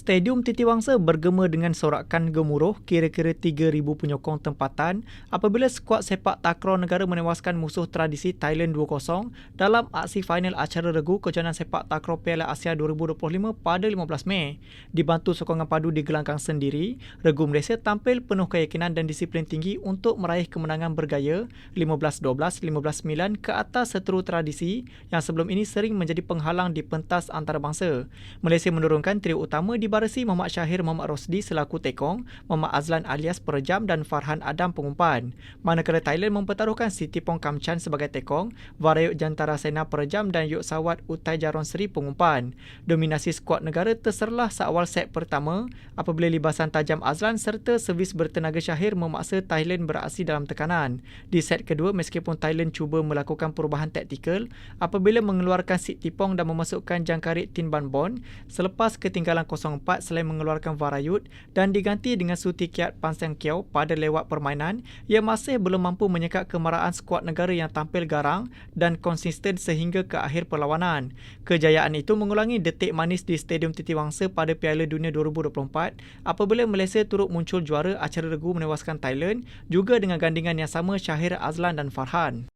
Stadium Titiwangsa bergema dengan sorakan gemuruh kira-kira 3,000 penyokong tempatan apabila skuad sepak takraw negara menewaskan musuh tradisi Thailand 2-0 dalam aksi final acara regu kejohanan sepak takraw Piala Asia 2025 pada 15 Mei. Dibantu sokongan padu di gelanggang sendiri, regu Malaysia tampil penuh keyakinan dan disiplin tinggi untuk meraih kemenangan bergaya 15-12, 15-9 ke atas seteru tradisi yang sebelum ini sering menjadi penghalang di pentas antarabangsa. Malaysia menurunkan trio utama di Barisi Muhammad Syahir Muhammad Rosdi selaku tekong, Muhammad Azlan alias Perejam dan Farhan Adam pengumpan. Manakala Thailand mempertaruhkan Siti Pong Kam Chan sebagai tekong, Varayut Jantara Sena Perejam dan Yuk Sawat Utai Jaron Seri pengumpan. Dominasi skuad negara terserlah seawal set pertama apabila libasan tajam Azlan serta servis bertenaga Syahir memaksa Thailand beraksi dalam tekanan. Di set kedua meskipun Thailand cuba melakukan perubahan taktikal apabila mengeluarkan Siti Pong dan memasukkan jangkarik Tin Ban Bon selepas ketinggalan 0 0 selain mengeluarkan Varayut dan diganti dengan Suti Kiat Pan Seng Kiau pada lewat permainan, ia masih belum mampu menyekat kemarahan skuad negara yang tampil garang dan konsisten sehingga ke akhir perlawanan. Kejayaan itu mengulangi detik manis di Stadium Titiwangsa pada Piala Dunia 2024 apabila Malaysia turut muncul juara acara regu menewaskan Thailand juga dengan gandingan yang sama Syahir Azlan dan Farhan.